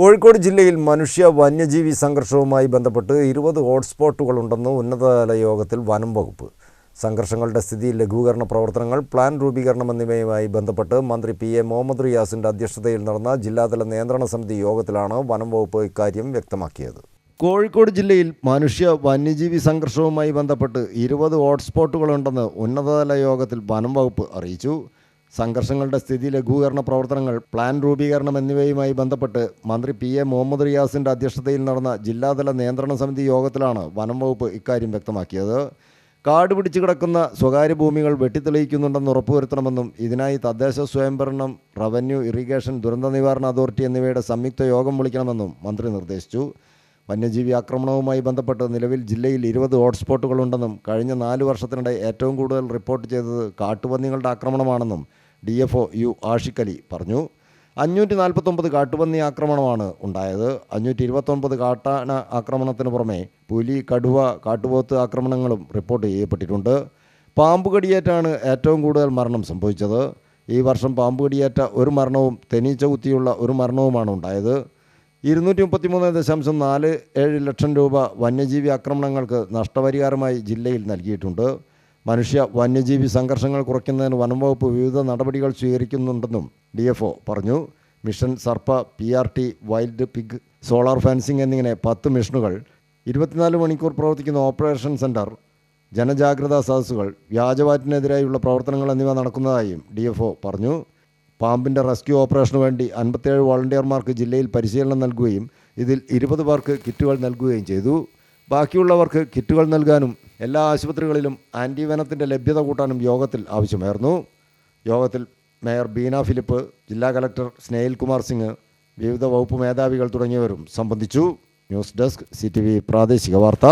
കോഴിക്കോട് ജില്ലയിൽ മനുഷ്യ വന്യജീവി സംഘർഷവുമായി ബന്ധപ്പെട്ട് ഇരുപത് ഹോട്ട്സ്പോട്ടുകളുണ്ടെന്ന് ഉന്നതതല യോഗത്തിൽ വനം വകുപ്പ്. സംഘർഷങ്ങളുടെ സ്ഥിതി ലഘൂകരണ പ്രവർത്തനങ്ങൾ പ്ലാൻ രൂപീകരണം എന്നിവയുമായി ബന്ധപ്പെട്ട് മന്ത്രി പി എ മുഹമ്മദ് റിയാസിന്റെ അധ്യക്ഷതയിൽ നടന്ന ജില്ലാതല നിയന്ത്രണ സമിതി യോഗത്തിലാണ് വനം വകുപ്പ് ഇക്കാര്യം വ്യക്തമാക്കിയത്. കോഴിക്കോട് ജില്ലയിൽ മനുഷ്യ വന്യജീവി സംഘർഷവുമായി ബന്ധപ്പെട്ട് ഇരുപത് ഹോട്ട്സ്പോട്ടുകളുണ്ടെന്ന് ഉന്നതതല യോഗത്തിൽ വനം വകുപ്പ് അറിയിച്ചു. സംഘർഷങ്ങളുടെ സ്ഥിതി ലഘൂകരണ പ്രവർത്തനങ്ങൾ പ്ലാൻ രൂപീകരണം എന്നിവയുമായി ബന്ധപ്പെട്ട് മന്ത്രി പി എ മുഹമ്മദ് റിയാസിന്റെ അധ്യക്ഷതയിൽ നടന്ന ജില്ലാതല നിയന്ത്രണ സമിതി യോഗത്തിലാണ് വനം വകുപ്പ് ഇക്കാര്യം വ്യക്തമാക്കിയത്. കാട് പിടിച്ചു കിടക്കുന്ന സ്വകാര്യ ഭൂമികൾ വെട്ടിത്തെളിയിക്കുന്നുണ്ടെന്ന് ഉറപ്പുവരുത്തണമെന്നും ഇതിനായി തദ്ദേശ സ്വയംഭരണം റവന്യൂ ഇറിഗേഷൻ ദുരന്ത നിവാരണ അതോറിറ്റി എന്നിവയുടെ സംയുക്ത യോഗം വിളിക്കണമെന്നും മന്ത്രി നിർദ്ദേശിച്ചു. വന്യജീവി ആക്രമണവുമായി ബന്ധപ്പെട്ട് നിലവിൽ ജില്ലയിൽ ഇരുപത് ഹോട്ട്സ്പോട്ടുകളുണ്ടെന്നും കഴിഞ്ഞ നാല് വർഷത്തിനിടെ ഏറ്റവും കൂടുതൽ റിപ്പോർട്ട് ചെയ്തത് കാട്ടുപന്നികളുടെ ആക്രമണമാണെന്നും D F O U Ashiq Ali പറഞ്ഞു. അഞ്ഞൂറ്റി നാൽപ്പത്തൊമ്പത് കാട്ടുപന്നി ആക്രമണമാണ് ഉണ്ടായത്. അഞ്ഞൂറ്റി ഇരുപത്തൊമ്പത് കാട്ടാന ആക്രമണത്തിന് പുറമെ പുലി കടുവ കാട്ടുപോത്ത് ആക്രമണങ്ങളും റിപ്പോർട്ട് ചെയ്യപ്പെട്ടിട്ടുണ്ട്. പാമ്പുകടിയേറ്റാണ് ഏറ്റവും കൂടുതൽ മരണം സംഭവിച്ചത്. ഈ വർഷം പാമ്പുകടിയേറ്റ ഒരു മരണവും തെനീച്ച കുത്തിയുള്ള ഒരു മരണവുമാണ് ഉണ്ടായത്. ഇരുന്നൂറ്റി മുപ്പത്തിമൂന്ന് ദശാംശം നാല് ഏഴ് ലക്ഷം രൂപ വന്യജീവി ആക്രമണങ്ങൾക്ക് നഷ്ടപരിഹാരമായി ജില്ലയിൽ നൽകിയിട്ടുണ്ട്. മനുഷ്യ വന്യജീവി സംഘർഷങ്ങൾ കുറയ്ക്കുന്നതിന് വനംവകുപ്പ് വിവിധ നടപടികൾ സ്വീകരിക്കുന്നുണ്ടെന്നും ഡി പറഞ്ഞു. Mission Sarpa P R T wild pig solar fencing എന്നിങ്ങനെ പത്ത് മിഷനുകൾ ഇരുപത്തിനാല് മണിക്കൂർ പ്രവർത്തിക്കുന്ന ഓപ്പറേഷൻ സെന്റർ ജനജാഗ്രതാ സദസ്സുകൾ വ്യാജവാറ്റിനെതിരായുള്ള പ്രവർത്തനങ്ങൾ എന്നിവ നടക്കുന്നതായും ഡി പറഞ്ഞു. പാമ്പിന്റെ റെസ്ക്യൂ ഓപ്പറേഷന് വേണ്ടി അൻപത്തേഴ് വോളണ്ടിയർമാർക്ക് ജില്ലയിൽ പരിശീലനം നൽകുകയും ഇതിൽ ഇരുപത് പേർക്ക് കിറ്റുകൾ നൽകുകയും ചെയ്തു. ബാക്കിയുള്ളവർക്ക് കിറ്റുകൾ നൽകാനും എല്ലാ ആശുപത്രികളിലും ആന്റിവനത്തിന്റെ ലഭ്യത കൂട്ടാനും യോഗത്തിൽ ആവശ്യമായിരുന്നു. യോഗത്തിൽ മേയർ ബീന ഫിലിപ്പ് ജില്ലാ കലക്ടർ സ്നേഹിൽ കുമാർ സിംഗ് വിവിധ വകുപ്പ് മേധാവികൾ തുടങ്ങിയവരും സംബന്ധിച്ചു. ന്യൂസ് ഡെസ്ക് സി പ്രാദേശിക വാർത്ത.